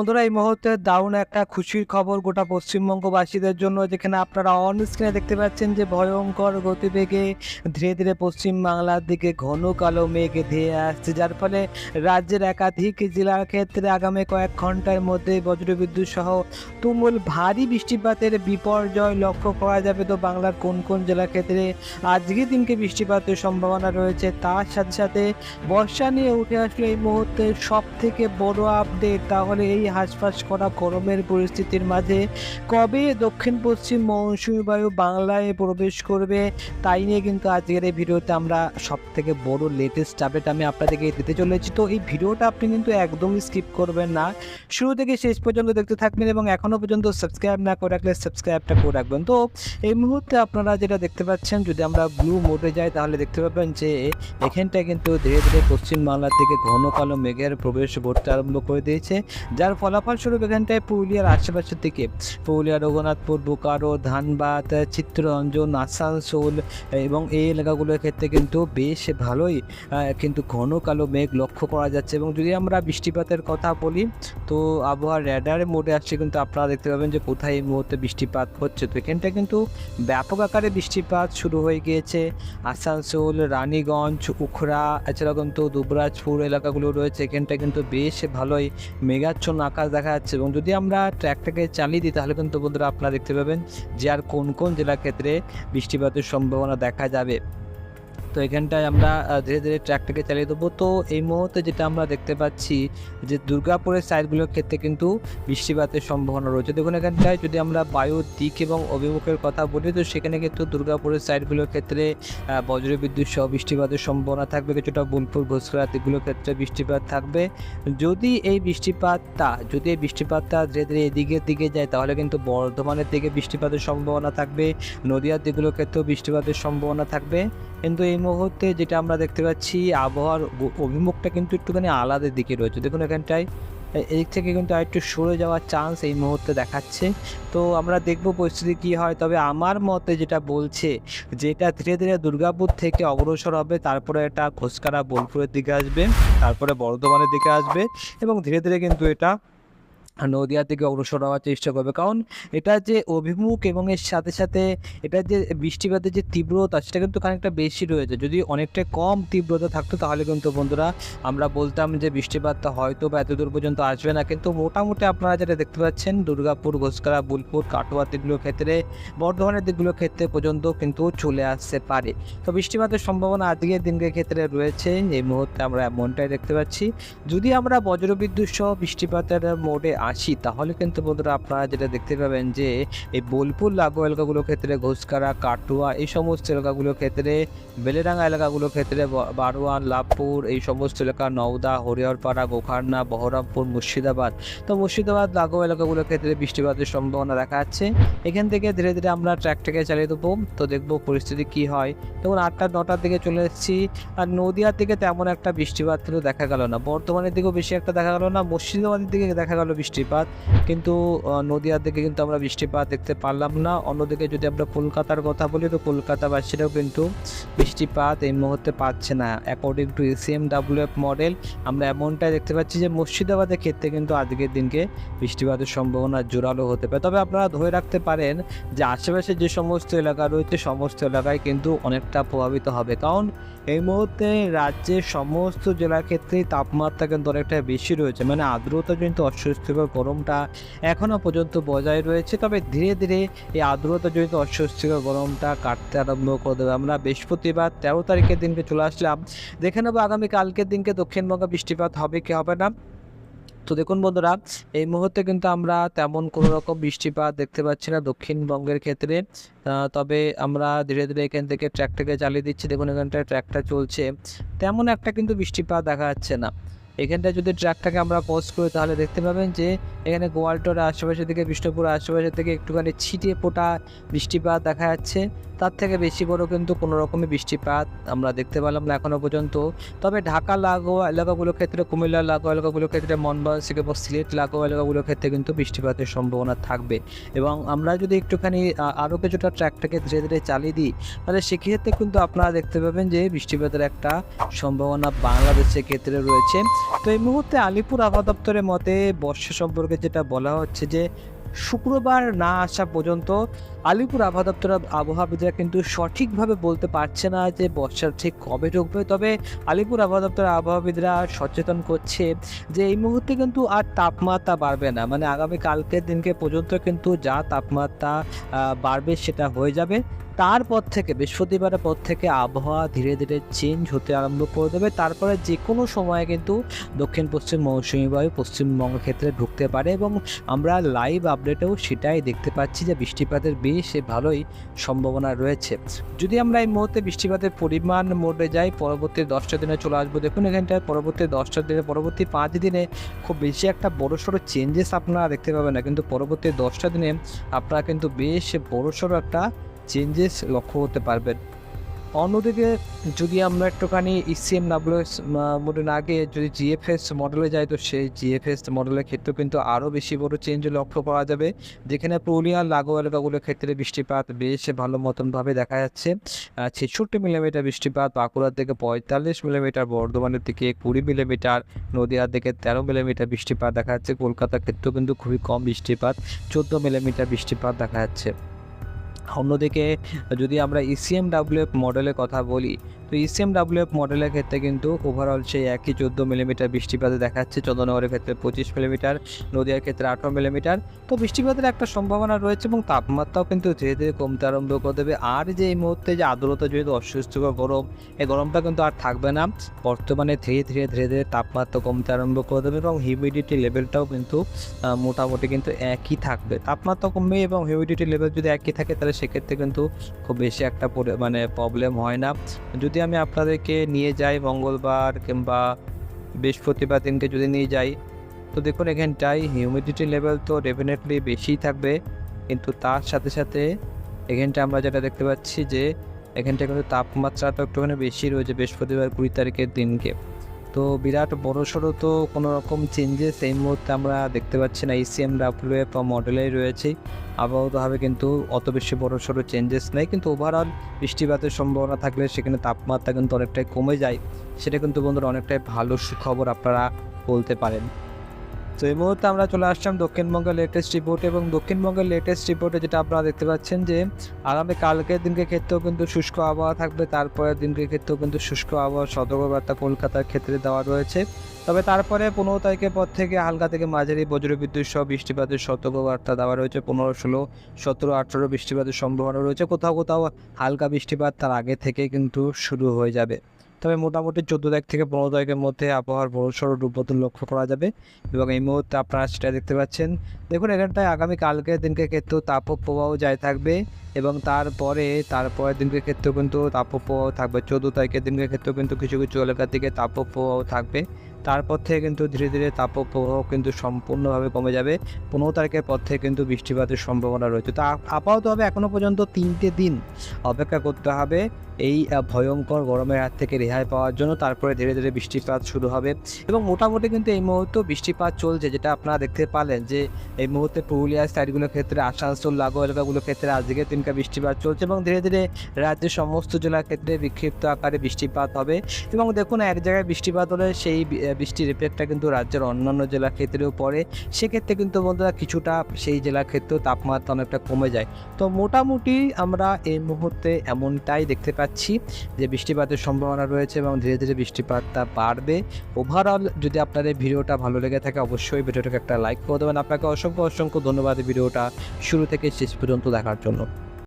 বন্ধুরা, এই মুহূর্তে দারুণ একটা খুশির খবর গোটা পশ্চিমবঙ্গবাসীদের জন্য, যেখানে আপনারা অন স্ক্রিনে দেখতে পাচ্ছেন যে ভয়ঙ্কর গতিবেগে ধীরে ধীরে পশ্চিম বাংলার দিকে ঘন কালো মেঘ ধেয়ে আসছে, যার ফলে রাজ্যের একাধিক জেলার ক্ষেত্রে আগামী কয়েক ঘণ্টার মধ্যে বজ্রবিদ্যুৎ সহ তুমুল ভারী বৃষ্টিপাতের বিপর্যয় লক্ষ্য করা যাবে। তো বাংলার কোন কোন জেলার ক্ষেত্রে আজকে দিনকে বৃষ্টিপাতের সম্ভাবনা রয়েছে, তার সাথে সাথে বর্ষা নিয়ে উঠে আসলে এই মুহূর্তে সব থেকে বড় আপডেট তাহলে এই হাঁসফাঁস করা গরমের পরিস্থিতির মাঝে কবে দক্ষিণ, পশ্চিম মৌসুমী বায়ু বাংলায় প্রবেশ করবে, তাই নিয়ে কিন্তু আজকের এই ভিডিওতে আমরা সব থেকে বড় লেটেস্ট আপডেট আমি আপনাদেরকে দিতে চলেছি। তো এই ভিডিওটা আপনি কিন্তু একদমই স্কিপ করবেন না। শুরু থেকে শেষ পর্যন্ত দেখতে থাকবেন এবং এখনও পর্যন্ত সাবস্ক্রাইব না করে রাখলে সাবস্ক্রাইবটা করে রাখবেন। তো এই মুহূর্তে আপনারা যেটা দেখতে পাচ্ছেন, যদি আমরা ব্লু মোডে যাই, তাহলে দেখতে পাবেন যে এখানটায় কিন্তু ধীরে ধীরে পশ্চিম বাংলা থেকে ঘন কালো মেঘের প্রবেশ ঘটতে আরম্ভ করে দিয়েছে, যার ফলাফলস্বরূপ এখানটায় পুরুলিয়ার আশেপাশের দিকে। পুরুলিয়া, রঘুনাথপুর, বোকারো, ধানবাদ, চিত্তরঞ্জন, আসানসোল, এবং এই এলাকাগুলোর ক্ষেত্রে কিন্তু বেশ ভালোই কিন্তু ঘন কালো মেঘ লক্ষ্য করা যাচ্ছে। এবং যদি আমরা বৃষ্টিপাতের কথা বলি, তো আবহাওয়ার র্যাডারের মোডে আসছে কিন্তু আপনারা দেখতে পাবেন যে কোথায় এই মুহূর্তে বৃষ্টিপাত হচ্ছে। তো এখানটা কিন্তু ব্যাপক আকারে বৃষ্টিপাত শুরু হয়ে গিয়েছে। আসানসোল, রানীগঞ্জ, উখড়া, এছাড়াও কিন্তু দুবরাজপুর এলাকাগুলো রয়েছে। এখানটা কিন্তু বেশ ভালোই মেঘাচ্ছন্ন আকাশ দেখা যাচ্ছে এবং যদি আমরা ট্র্যাকটাকে চালিয়ে দিই, তাহলে কিন্তু বন্ধুরা আপনারা দেখতে পাবেন যে আর কোন কোন জেলার ক্ষেত্রে বৃষ্টিপাতের সম্ভাবনা দেখা যাবে। তো এখানটায় আমরা ধীরে ধীরে ট্র্যাকটাকে চালিয়ে দেবো। তো এই মুহূর্তে যেটা আমরা দেখতে পাচ্ছি যে দুর্গাপুরের সাইডগুলোর ক্ষেত্রে কিন্তু বৃষ্টিপাতের সম্ভাবনা রয়েছে। দেখুন এখানটায় যদি আমরা বায়ুর দিক এবং অভিমুখের কথা বলি, তো সেখানে কিন্তু দুর্গাপুরের সাইডগুলোর ক্ষেত্রে বজ্রবিদ্যুৎ সহ বৃষ্টিপাতের সম্ভাবনা থাকবে। কিছুটা বোলপুর ঘোষকরা দিকগুলোর ক্ষেত্রে বৃষ্টিপাত থাকবে। যদি এই বৃষ্টিপাতটা, যদি এই বৃষ্টিপাতটা ধীরে ধীরে এদিকের দিকে যায়, তাহলে কিন্তু বর্ধমানের দিকে বৃষ্টিপাতের সম্ভাবনা থাকবে। নদীয়ার দিকগুলোর ক্ষেত্রেও বৃষ্টিপাতের সম্ভাবনা থাকবে। কিন্তু এই মুহূর্তে যেটা আমরা দেখতে পাচ্ছি, আবহাওয়ার অভিমুখটা কিন্তু একটুখানি আলাদা দিকে রয়েছে। দেখুন এখানটায় এদিক থেকে কিন্তু আরেকটু সরে যাওয়ার চান্স এই মুহূর্তে দেখাচ্ছে। তো আমরা দেখব পরিস্থিতি কী হয়। তবে আমার মতে যেটা বলছে, যেটা ধীরে ধীরে দুর্গাপুর থেকে অগ্রসর হবে, তারপরে এটা ঘোষকারা বোলপুরের দিকে আসবে, তারপরে বর্ধমানের দিকে আসবে এবং ধীরে ধীরে কিন্তু এটা নদিয়া থেকে অগ্রসর হওয়ার চেষ্টা করবে। কারণ এটা যে অভিমুখ এবং এর সাথে সাথে এটা যে বৃষ্টিপাতের যে তীব্রতা, সেটা কিন্তু খানিকটা বেশি রয়েছে। যদি অনেকটা কম তীব্রতা থাকতো, তাহলে কিন্তু বন্ধুরা আমরা বলতাম যে বৃষ্টিপাতটা হয়তো বা এত দূর পর্যন্ত আসবে না। কিন্তু মোটামুটি আপনারা যেটা দেখতে পাচ্ছেন, দুর্গাপুর, ঘোষকারা, বোলপুর, কাটোয়া দিকগুলোর ক্ষেত্রে, বর্ধমানের দিকগুলোর ক্ষেত্রে পর্যন্ত কিন্তু চলে আসতে পারে। তো বৃষ্টিপাতের সম্ভাবনা আজকের দিনকের ক্ষেত্রে রয়েছে। এই মুহূর্তে আমরা এমনটাই দেখতে পাচ্ছি। যদি আমরা বজ্রবিদ্যুৎ সহ বৃষ্টিপাতের মোডে আসি তাহলে কিন্তু বন্ধুরা আপনারা যেটা দেখতে পাবেন যে, এই বোলপুর লাগু এলাকাগুলোর ক্ষেত্রে ঘোষকারা, কাটুয়া, এই সমস্ত এলাকাগুলোর ক্ষেত্রে, বেলেডাঙ্গা এলাকাগুলোর ক্ষেত্রে বারোয়ান, লাভপুর, এই সমস্ত এলাকা, নওদা, হরিহরপাড়া, গোখারনা, বহরমপুর, মুর্শিদাবাদ। তো মুর্শিদাবাদ লাগু এলাকাগুলোর ক্ষেত্রে বৃষ্টিপাতের সম্ভাবনা দেখা যাচ্ছে। এখান থেকে ধীরে ধীরে আমরা ট্র্যাকটাকে চালিয়ে দেবো, তো দেখব পরিস্থিতি কি হয়। তখন আটটা, নটার দিকে চলে এসেছি, আর নদিয়ার দিকে তেমন একটা বৃষ্টিপাত কিন্তু দেখা গেল না। বর্তমানের দিকেও বেশি একটা দেখা গেল না, মুর্শিদাবাদের দিকে দেখা গেল বৃষ্টিপাত, কিন্তু নদিয়ার দিকে কিন্তু আমরা বৃষ্টিপাত দেখতে পারলাম না। অন্যদিকে যদি আমরা কলকাতার কথা বলি, তো কলকাতাবাসীরাও কিন্তু বৃষ্টিপাত এই মুহূর্তে পাচ্ছে না। According to ACM WF model আমরা এমনটাই দেখতে পাচ্ছি যে মুর্শিদাবাদের ক্ষেত্রে কিন্তু আজকের দিনকে বৃষ্টিপাতের সম্ভাবনা জোরালো হতে পারে। তবে আপনারা ধরে রাখতে পারেন যে আশেপাশে যে সমস্ত এলাকা রয়েছে, সমস্ত এলাকায় কিন্তু অনেকটা প্রভাবিত হবে। কারণ এই মুহূর্তে রাজ্যের সমস্ত জেলার ক্ষেত্রেই তাপমাত্রা কিন্তু অনেকটা বেশি রয়েছে। মানে আর্দ্রতা কিন্তু অস্বস্তিকর গরমটা এখনও পর্যন্ত বজায় রয়েছে। তবে ধীরে ধীরে এই আর্দ্রতাজনিত অস্বস্তিকর গরমটা কাটতে আরম্ভ করে দেবে। আমরা বৃহস্পতিবার তেরো তারিখের দিনকে চলে আসলাম। দেখে নেব আগামীকালকের দিনকে দক্ষিণবঙ্গে বৃষ্টিপাত হবে কি হবে না। তো দেখুন বন্ধুরা, এই মুহূর্তে কিন্তু আমরা তেমন কোনো রকম বৃষ্টিপাত দেখতে পাচ্ছি না দক্ষিণবঙ্গের ক্ষেত্রে। তবে আমরা ধীরে ধীরে এখান থেকে ট্র্যাকটাকে চালিয়ে দিচ্ছি। দেখুন এখানটায় ট্র্যাকটা চলছে। তেমন একটা কিন্তু বৃষ্টিপাত দেখা যাচ্ছে না। এখানটায় যদি ট্র্যাকটাকে আমরা পোস্ট করি, তাহলে দেখতে পাবেন যে এখানে গোয়ালটোর আশেপাশের দিকে, বিষ্ণুপুর আশেপাশের থেকে একটুখানি ছিটিয়ে পোটা বৃষ্টিপাত দেখা যাচ্ছে। তার থেকে বেশি বড় কিন্তু কোনো রকমই বৃষ্টিপাত আমরা দেখতে পেলাম না এখনও পর্যন্ত। তবে ঢাকা, লাগোয়া এলাকাগুলোর ক্ষেত্রে, কুমিল্লা, লাগোয়া এলাকাগুলোর ক্ষেত্রে, মনবাসিক এবং সিলেট, লাগোয়া এলাকাগুলোর ক্ষেত্রে কিন্তু বৃষ্টিপাতের সম্ভাবনা থাকবে। এবং আমরা যদি একটুখানি আরও কিছুটা ট্র্যাকটাকে ধীরে ধীরে চালিয়ে দিই, তাহলে সেক্ষেত্রে কিন্তু আপনারা দেখতে পাবেন যে বৃষ্টিপাতের একটা সম্ভাবনা বাংলাদেশের ক্ষেত্রে রয়েছে। তো এই মুহূর্তে আলিপুর আবহাওয়া দপ্তরের মতে বর্ষা সম্পর্কে যেটা বলা হচ্ছে যে শুক্রবার না আসা পর্যন্ত আলিপুর আবহাওয়া দপ্তরের আবহাওয়াবিদরা কিন্তু সঠিকভাবে বলতে পারছে না যে বর্ষা ঠিক কবে ঢুকবে। তবে আলিপুর আবহাওয়া দপ্তরের আবহাওয়াবিদরা সচেতন করছে যে এই মুহূর্তে কিন্তু আর তাপমাত্রা বাড়বে না। মানে আগামী কালকের দিনকে পর্যন্ত কিন্তু যা তাপমাত্রা বাড়বে সেটা হয়ে যাবে। তারপর থেকে, বৃহস্পতিবারের পর থেকে আবহাওয়া ধীরে ধীরে চেঞ্জ হতে আরম্ভ করে দেবে। তারপরে যে কোনো সময়ে কিন্তু দক্ষিণ, পশ্চিম মৌসুমী বায়ু পশ্চিমবঙ্গের ক্ষেত্রে ঢুকতে পারে এবং আমরা লাইভ আপডেটেও সেটাই দেখতে পাচ্ছি যে বৃষ্টিপাতের বেশ ভালোই সম্ভাবনা রয়েছে। যদি আমরা এই মুহূর্তে বৃষ্টিপাতের পরিমাণ মোডে যাই, পরবর্তী দশটা দিনে চলে আসব। দেখুন এখানটায় পরবর্তী দশটা দিনে, পরবর্তী পাঁচ দিনে খুব বেশি একটা বড় সড়ো চেঞ্জেস আপনারা দেখতে পাবেন না। কিন্তু পরবর্তী দশটা দিনে আপনারা কিন্তু বেশ বড় সড়ো একটা চেঞ্জেস লক্ষ্য করতে পারবেন। অন্যদিকে যদি আমরা একটুখানি E ইসিএম ডাব্লিউএস মডেল আগে যদি জিএফএস মডেলে যাই, তো সেই জিএফএস মডেলের ক্ষেত্রেও কিন্তু আরও বেশি বড় চেঞ্জ লক্ষ্য করা যাবে। যেখানে পুরুলিয়ার লাগোয়া এলাকাগুলোর ক্ষেত্রে বৃষ্টিপাত বেশ ভালো মতনভাবে দেখা যাচ্ছে। ছেষট্টি মিলিমিটার বৃষ্টিপাত, বাঁকুড়ার দিকে পঁয়তাল্লিশ মিলিমিটার, বর্ধমানের দিকে কুড়ি মিলিমিটার, নদীয়ার দিকে তেরো মিলিমিটার বৃষ্টিপাত দেখা যাচ্ছে। কলকাতার ক্ষেত্রেও কিন্তু খুবই কম বৃষ্টিপাত, চোদ্দ মিলিমিটার বৃষ্টিপাত দেখা যাচ্ছে। অন্যদিকে যদি আমরা ইসিএমডাব্লিউএফ ইসিএম ডাব্লিউএফ মডেলের কথা বলি তো E ইসিএম ডাব্লিউএফ মডেলের ক্ষেত্রে কিন্তু ওভারঅল সেই একই চোদ্দ মিলিমিটার বৃষ্টিপাতে দেখাচ্ছে, চন্দ্রনগরের ক্ষেত্রে পঁচিশ মিলিমিটার নদীয়ার ক্ষেত্রে আঠারো মিলিমিটার তো বৃষ্টিপাতের একটা সম্ভাবনা রয়েছে এবং তাপমাত্রাও কিন্তু ধীরে ধীরে কমতে আরম্ভ করে দেবে। আর যে এই মুহূর্তে যে আর্দ্রতা যেহেতু অস্বস্তিকর গরম, এই গরমটা কিন্তু আর থাকবে না। বর্তমানে ধীরে ধীরে ধীরে ধীরে তাপমাত্রা কমতে আরম্ভ করে দেবে এবং হিউমিডিটি লেভেলটাও কিন্তু মোটামুটি কিন্তু একই থাকবে। তাপমাত্রা কমবে এবং হিউমিডিটি লেভেল যদি একই থাকে, তাহলে সেক্ষেত্রে কিন্তু খুব বেশি একটা মানে প্রবলেম হয় না। যদি আমি আপনাদেরকে নিয়ে যাই মঙ্গলবার কিংবা বৃহস্পতিবার দিনকে যদি নিয়ে যাই, তো দেখুন এখানটায় হিউমিডিটি লেভেল তো ডেফিনেটলি বেশি থাকবে। কিন্তু তার সাথে সাথে এখানটা আমরা যেটা দেখতে পাচ্ছি যে এখানটা কিন্তু তাপমাত্রাটা একটুখানি বেশি রয়েছে বৃহস্পতিবার কুড়ি তারিখের দিনকে। তো বিরাট বড় সড়ো তো কোনো রকম চেঞ্জেস এই মুহূর্তে আমরা দেখতে পাচ্ছি না। ইসিএম ডাব্লিউ এফ মডেলেই রয়েছে। আবহাওয়াভাবে কিন্তু অত বেশি বড় সড়ো চেঞ্জেস নেই। কিন্তু ওভারঅল বৃষ্টিপাতের সম্ভাবনা থাকলে সেখানে তাপমাত্রা কিন্তু অনেকটাই কমে যায়। সেটা কিন্তু বন্ধুরা অনেকটাই ভালো সুখবর আপনারা বলতে পারেন। তো এই মুহূর্তে আমরা চলে আসলাম দক্ষিণবঙ্গের লেটেস্ট রিপোর্ট এবং দক্ষিণবঙ্গের লেটেস্ট রিপোর্টে যেটা আপনারা দেখতে পাচ্ছেন যে, আগামী কালকের দিনকে ক্ষেত্রেও কিন্তু শুষ্ক আবহাওয়া থাকবে, তারপরের দিনকে ক্ষেত্রেও কিন্তু শুষ্ক আবহাওয়ার সতর্কবার্তা কলকাতার ক্ষেত্রে দেওয়া রয়েছে। তবে তারপরে পনেরো তারিখের পর থেকে হালকা থেকে মাঝারি বজ্রবিদ্যুৎ সহ বৃষ্টিপাতের সতর্কবার্তা দেওয়া রয়েছে। পনেরো, ষোলো, সতেরো, আঠেরো বৃষ্টিপাতের সম্ভাবনা রয়েছে। কোথাও কোথাও হালকা বৃষ্টিপাত তার আগে থেকে কিন্তু শুরু হয়ে যাবে। তবে মোটামুটি চোদ্দ তারিখ থেকে পনেরো তারিখের মধ্যে আবহাওয়ার বড়সড় রূপবদল লক্ষ্য করা যাবে এবং এই মুহূর্তে আপনারা সেটা দেখতে পাচ্ছেন। দেখুন, এখানটায় আগামী কালকের দিনকে কিন্তু তাপপ্রবাহ যায় থাকবে। এবং তারপরে, তারপরের দিনকে ক্ষেত্রেও কিন্তু তাপপ্রবাহ থাকবে। চোদ্দ তারিখের দিনকে ক্ষেত্রেও কিন্তু কিছু কিছু এলাকার দিকে তাপপ্রবাহ থাকবে। তারপর থেকে কিন্তু ধীরে ধীরে তাপপ্রবাহ কিন্তু সম্পূর্ণভাবে কমে যাবে। পনেরো তারিখের পর থেকে কিন্তু বৃষ্টিপাতের সম্ভাবনা রয়েছে। তো আপ- আপাতত হবে এখনও পর্যন্ত তিনটে দিন অপেক্ষা করতে হবে এই ভয়ঙ্কর গরমের হাত থেকে রেহাই পাওয়ার জন্য। তারপরে ধীরে ধীরে বৃষ্টিপাত শুরু হবে। এবং মোটামুটি কিন্তু এই মুহূর্তে বৃষ্টিপাত চলছে, যেটা আপনারা দেখতে পারলেন যে এই মুহূর্তে পুরুলিয়া সাইডগুলোর ক্ষেত্রে, আসানসোল, লাগোয়া এলাকাগুলোর ক্ষেত্রে আজকে দিনকে বৃষ্টিপাত চলছে এবং ধীরে ধীরে রাজ্যের সমস্ত জেলার ক্ষেত্রে বিক্ষিপ্ত আকারে বৃষ্টিপাত হবে। এবং দেখুন, এক জায়গায় বৃষ্টিপাত হলে সেই বৃষ্টির এফেক্টটা কিন্তু রাজ্যের অন্যান্য জেলার ক্ষেত্রেও পড়ে। সেক্ষেত্রে কিন্তু বন্ধুরা কিছুটা সেই জেলার ক্ষেত্রেও তাপমাত্রা অনেকটা কমে যায়। তো মোটামুটি আমরা এই মুহূর্তে এমনটাই দেখতে পাচ্ছি যে বৃষ্টিপাতের সম্ভাবনা রয়েছে এবং ধীরে ধীরে বৃষ্টিপাতটা বাড়বে। ওভারঅল যদি আপনার এই ভিডিওটা ভালো লেগে থাকে, অবশ্যই ভিডিওটাকে একটা লাইক করে দেবেন। আপনাকে অসংখ্য অসংখ্য ধন্যবাদ ভিডিওটা শুরু থেকে শেষ পর্যন্ত দেখার জন্য।